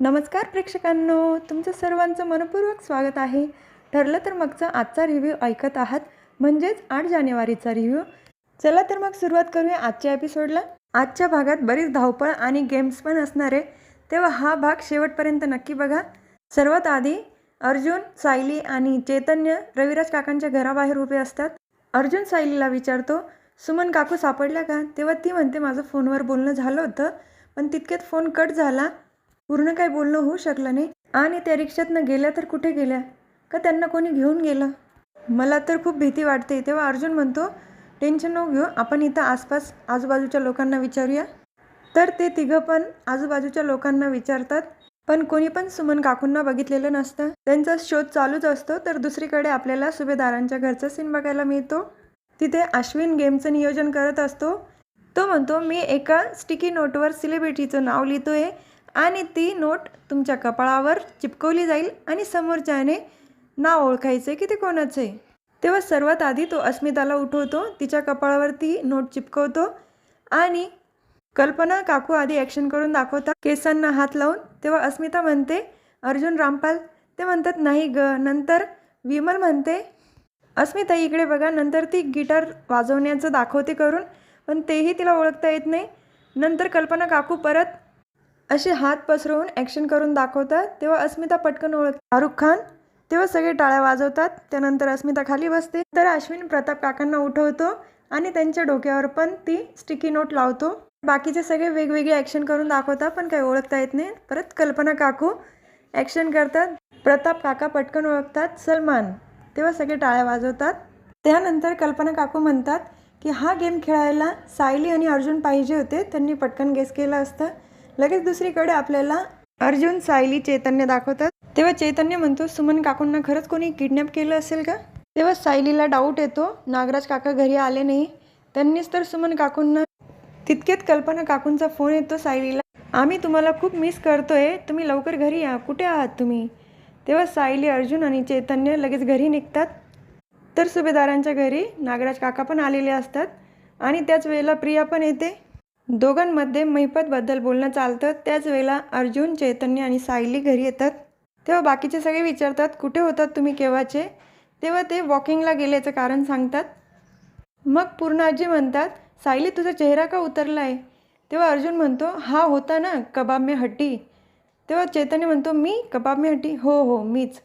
नमस्कार प्रेक्षकांनो तुमचं सर्वांचं मनपूर्वक स्वागत आहे. ठरलं तर मगचा आजचा रिव्ह्यू ऐकत आहात. म्हणजेच आठ जानेवारीचा रिव्ह्यू चला तर मग सुरुवात करूया आजच्या एपिसोडला आजच्या भागात बरीच धावपळ आणि गेम्स पण असणार आहे. तेव्हा हा भाग शेवटपर्यंत नक्की बघा. सर्वात आधी अर्जुन सायली आणि चैतन्य रविराज काकांच्या घराबाहेर उभे असतात. अर्जुन सायलीला विचारतो सुमन काकू सापडल्या का? तेव्हा ती म्हणते माझं फोनवर बोलणं झालं होतं पण तितक्यात फोन कट झाला. पूर्ण काय बोलणं होऊ शकलं नाही. आणि त्या रिक्षातनं गेल्या तर कुठे गेल्या? का त्यांना कोणी घेऊन गेलं? मला तर खूप भीती वाटते. तेव्हा अर्जुन म्हणतो टेन्शन न घेऊ. आपण इथं आसपास आजूबाजूच्या लोकांना विचारूया. तर ते तिघं पण आजूबाजूच्या लोकांना विचारतात पण कोणी पण सुमन काकूंना बघितलेलं नसतं? त्यांचा शोध चालूच असतो तर दुसरीकडे आपल्याला सुभेदारांच्या घरचा सीन बघायला मिळतो? तिथे अश्विन गेमचं नियोजन करत असतो. तो म्हणतो मी एका स्टिकी नोटवर सेलिब्रिटीचं नाव लिहितोय. आणि ती नोट तुमच्या कपाळावर चिपकवली जाईल आणि समोरच्याने नाव ओळखायचं की ते कोणाचं. आहे तेव्हा सर्वात आधी तो अस्मिताला उठवतो तिच्या कपाळावर ती नोट चिपकवतो आणि कल्पना काकू आधी ॲक्शन करून दाखवतात केसांना हात लावून. तेव्हा अस्मिता म्हणते अर्जुन रामपाल. ते म्हणतात नाही ग नंतर. विमल म्हणते अस्मिता इकडे बघा नंतर ती गिटार वाजवण्याचं दाखवते करून पण तेही तिला ओळखता येत नाही. नंतर कल्पना काकू परत असे हात पसरवून ॲक्शन करून दाखवतात. तेव्हा अस्मिता पटकन ओळख शाहरुख खान तेव्हा सगळे टाळ्या वाजवतात. त्यानंतर अस्मिता खाली बसते. तर अश्विन प्रताप काकांना उठवतो आणि त्यांच्या डोक्यावर पण ती स्टिकी नोट लावतो. बाकीचे सगळे वेगवेगळे ॲक्शन करून दाखवतात पण काही ओळखता येत नाही. परत कल्पना काकू ॲक्शन करतात. प्रताप काका पटकन ओळखतात. सलमान तेव्हा सगळे टाळ्या वाजवतात. त्यानंतर कल्पना काकू म्हणतात की हा गेम खेळायला सायली आणि अर्जुन पाहिजे होते. त्यांनी पटकन गेस केलं असतं. लगेच दुसरीकडे आपल्याला अर्जुन सायली चैतन्य दाखवतात. तेव्हा चैतन्य म्हणतो सुमन काकूंना खरंच कोणी किडनॅप केलं असेल का? तेव्हा सायलीला डाऊट येतो नागराज काका घरी आले नाही. त्यांनीच तर सुमन काकूंना तितकेच कल्पना काकूंचा फोन येतो सायलीला आम्ही तुम्हाला खूप मिस करतोय. तुम्ही लवकर घरी या. कुठे आहात तुम्ही? तेव्हा सायली अर्जुन आणि चैतन्य लगेच घरी निघतात. तर सुभेदारांच्या घरी नागराज काका पण आलेले असतात आणि त्याच वेळेला प्रिया पण येते. दोघांमध्ये महिपतबद्दल बोलणं चालतं. त्याच वेळेला अर्जुन चैतन्य आणि सायली घरी येतात. तेव्हा बाकीचे सगळे विचारतात कुठे होतात तुम्ही? केव्हाचे? तेव्हा ते वॉकिंगला गेल्याचं कारण सांगतात. मग पूर्ण आजी म्हणतात सायली तुझा चेहरा का उतरला आहे तेव्हा अर्जुन म्हणतो हा होता ना कबाब में हड्डी तेव्हा चैतन्य म्हणतो मी? कबाब में हड्डी हो हो मीच.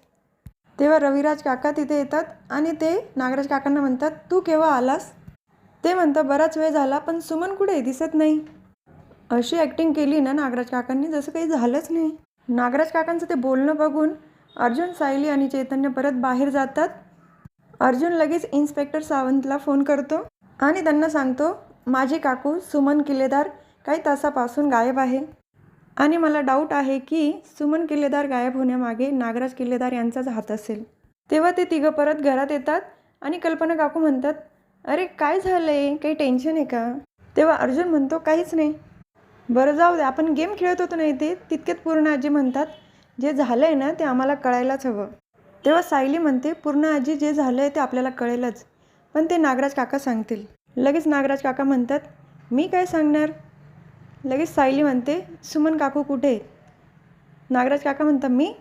तेव्हा रविराज काका तिथे येतात आणि ते नागराज काकांना म्हणतात तू केव्हा आलास? ते म्हणतं बराच वेळ झाला पण सुमन कुठे? दिसत नाही. अशी ॲक्टिंग केली ना नागराज काकांनी जसं काही झालंच नाही. नागराज काकांचं ते बोलणं बघून अर्जुन सायली आणि चैतन्य परत बाहेर जातात. अर्जुन लगेच इन्स्पेक्टर सावंतला फोन करतो आणि त्यांना सांगतो माझे काकू सुमन किल्लेदार काही तासापासून गायब आहे. आणि मला डाऊट आहे की सुमन किल्लेदार गायब होण्यामागे नागराज किल्लेदार यांचाच हात असेल. तेव्हा ते तिघं परत घरात येतात आणि कल्पना काकू म्हणतात अरे काय झालं आहे काही टेन्शन आहे का? तेव्हा अर्जुन म्हणतो काहीच नाही. बरं जाऊ दे. आपण गेम खेळत होतो नाही ते तितक्यात पूर्ण आजी म्हणतात जे झालं आहे ना ते आम्हाला कळायलाच हवं. तेव्हा सायली म्हणते पूर्ण आजी जे झालं आहे ते आपल्याला कळेलच. पण ते नागराज काका सांगतील. लगेच नागराज काका म्हणतात मी काय सांगणार? लगेच सायली म्हणते सुमन काकू कुठे? नागराज काका म्हणतात मी?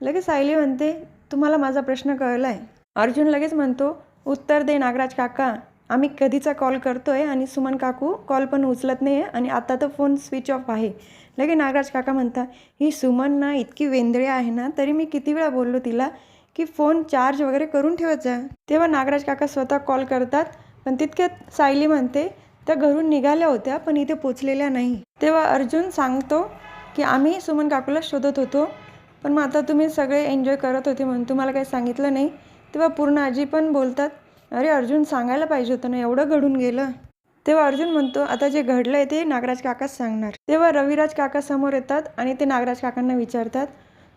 लगेच सायली म्हणते तुम्हाला माझा प्रश्न कळला आहे अर्जुन लगेच म्हणतो उत्तर दे नागराज काका. आम्ही कधीचा कॉल करतो आहे आणि सुमन काकू कॉल पण उचलत नाही आहे आणि आता तर फोन स्विच ऑफ आहे. लगे नागराज काका म्हणता ही सुमन ना इतकी वेंदळी आहे ना तरी मी किती वेळा बोललो तिला की फोन चार्ज वगैरे करून ठेवत जा. तेव्हा नागराज काका स्वतः कॉल करतात पण तितक्यात सायली म्हणते त्या घरून निघाल्या होत्या पण इथे पोचलेल्या नाही. तेव्हा अर्जुन सांगतो की आम्ही सुमन काकूला शोधत होतो पण मग आता तुम्ही सगळे एन्जॉय करत होते म्हणून तुम्हाला काही सांगितलं नाही. तेव्हा पूर्ण आजी पण बोलतात अरे अर्जुन सांगायला पाहिजे होतं ना एवढं घडून गेलं. तेव्हा अर्जुन म्हणतो आता जे घडलं आहे ते नागराज काकाच सांगणार. तेव्हा रविराज काका समोर येतात आणि ते नागराज काकांना विचारतात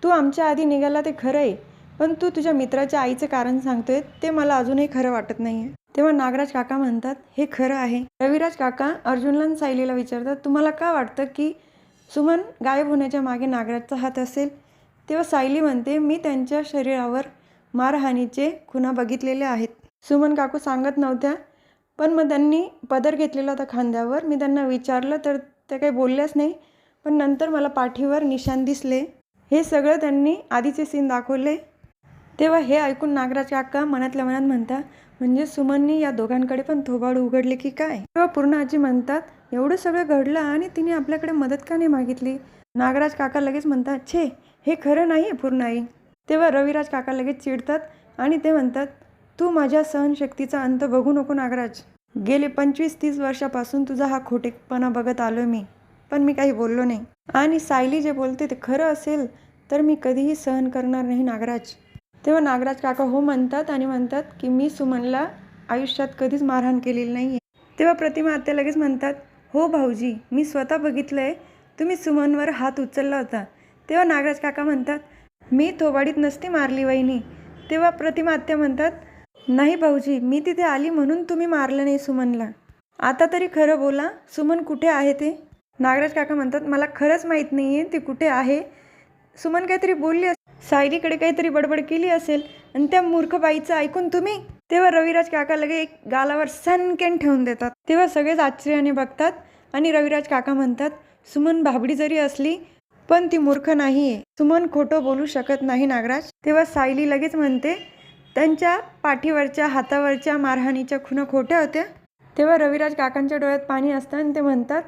तू आमच्या आधी निघाला ते खरं आहे पण तू तुझ्या मित्राच्या आईचं कारण सांगतोय ते मला अजूनही खरं वाटत नाही आहे तेव्हा नागराज काका म्हणतात हे खरं आहे. रविराज काका अर्जुनला सायलीला विचारतात तुम्हाला का वाटतं की सुमन गायब होण्याच्या मागे नागराजचा हात असेल? तेव्हा सायली म्हणते मी त्यांच्या शरीरावर मारहाणीचे खुणा बघितलेले आहेत. सुमन काकू सांगत नव्हत्या. पण मग त्यांनी पदर घेतलेला होता खांद्यावर. मी त्यांना विचारलं तर त्या काही बोलल्याच नाही. पण नंतर मला पाठीवर निशाण दिसले. हे सगळं त्यांनी आधीचे सीन दाखवले. तेव्हा हे ऐकून नागराज काका मनातल्या मनात म्हणतात म्हणजे सुमननी या दोघांकडे पण थोबाड उघडले की काय? तेव्हा पूर्ण आजी म्हणतात एवढं सगळं घडलं आणि तिने आपल्याकडे मदत का नाही मागितली? नागराज काका लगेच म्हणतात छे हे खरं नाही आहे पूर्ण आई तेव्हा रविराज काका लगेच चिडतात आणि ते म्हणतात तू माझ्या सहनशक्तीचा अंत बघू नको नागराज. गेले पंचवीस तीस वर्षापासून तुझा हा खोटेपणा बघत आलो मी पण मी काही बोललो नाही. आणि सायली जे बोलते ते खरं असेल तर मी कधीही सहन करणार नाही नागराज. तेव्हा नागराज काका हो म्हणतात आणि म्हणतात की मी सुमनला आयुष्यात कधीच मारहाण केलेली नाही आहे तेव्हा प्रतिमा आत्या लगेच म्हणतात हो भाऊजी मी स्वतः बघितलं आहे तुम्ही सुमनवर हात उचलला होता. तेव्हा नागराज काका म्हणतात मी थोबाडीत नसती मारली वहिनी. तेव्हा प्रतिमा आत्या म्हणतात नाही भाऊजी मी तिथे आली म्हणून तुम्ही मारलं नाही सुमनला. आता तरी खरं बोला सुमन कुठे आहे ते? नागराज काका म्हणतात मला खरंच माहीत नाही आहे ती कुठे आहे? सुमन काहीतरी बोलली सायलीकडे काहीतरी बडबड केली असेल आणि त्या मूर्ख बाईचं ऐकून तुम्ही? तेव्हा रविराज काका लगे एक गालावर सनकेन ठेवून देतात. तेव्हा सगळेच आश्चर्याने बघतात आणि रविराज काका म्हणतात सुमन भाबडी जरी असली पण ती मूर्ख नाही आहे सुमन खोटं बोलू शकत नाही नागराज. तेव्हा सायली लगेच म्हणते त्यांच्या पाठीवरच्या हातावरच्या मारहाणीच्या खुणा खोट्या होत्या. तेव्हा रविराज काकांच्या डोळ्यात पाणी असतं आणि ते म्हणतात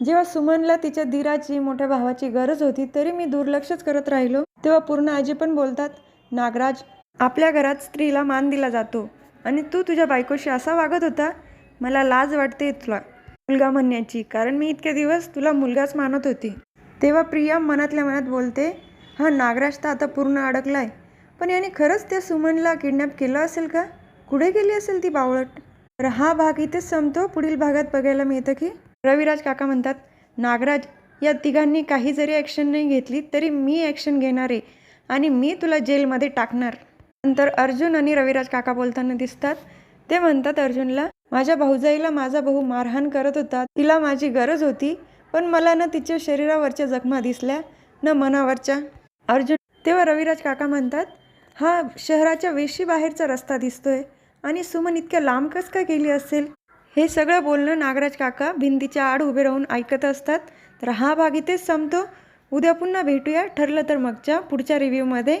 जेव्हा सुमनला तिच्या धीराची मोठ्या भावाची गरज होती तरी मी दुर्लक्षच करत राहिलो. तेव्हा पूर्ण आजी पण बोलतात नागराज आपल्या घरात स्त्रीला मान दिला जातो आणि तू तुझ्या बायकोशी असा वागत होता मला लाज वाटते तुला. मुलगा म्हणण्याची कारण मी इतके दिवस तुला मुलगाच मानत होती. तेव्हा प्रिया मनातल्या मनात बोलते हा नागराज तर आता पूर्ण अडकलाय. पण याने खरंच त्या सुमनला किडनॅप केलं असेल का? कुठे गेली असेल ती बावळट? तर हा भाग इथेच संपतो. पुढील भागात बघायला मिळतं की रविराज काका म्हणतात नागराज या तिघांनी काही जरी ॲक्शन नाही घेतली तरी मी ॲक्शन घेणार आहे आणि मी तुला जेलमध्ये टाकणार. नंतर अर्जुन आणि रविराज काका बोलताना दिसतात. ते म्हणतात अर्जुनला माझ्या भाऊजाईला माझा भाऊ मारहाण करत होता. तिला माझी गरज होती पण मला ना तिच्या शरीरावरच्या जखमा दिसल्या न मनावरच्या. अर्जुन तेव्हा रविराज काका म्हणतात हा शहराच्या वेशी बाहेरचा रस्ता दिसतोय. आणि सुमन इतक्या लांब कस काय गेली असेल? हे सगळं बोलणं नागराज काका भिंतीच्या आड उभे राहून ऐकत असतात. तर हा भाग इथेच संपतो. उद्या पुन्हा भेटूया. ठरलं तर मगच्या पुढच्या रिव्ह्यूमध्ये.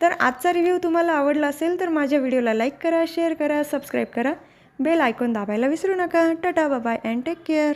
तर आजचा रिव्ह्यू तुम्हाला आवडला असेल तर माझ्या व्हिडिओला लाईक करा शेअर करा सबस्क्राईब करा. बेल आयकॉन दाबायला विसरू नका. Tata bye and take care.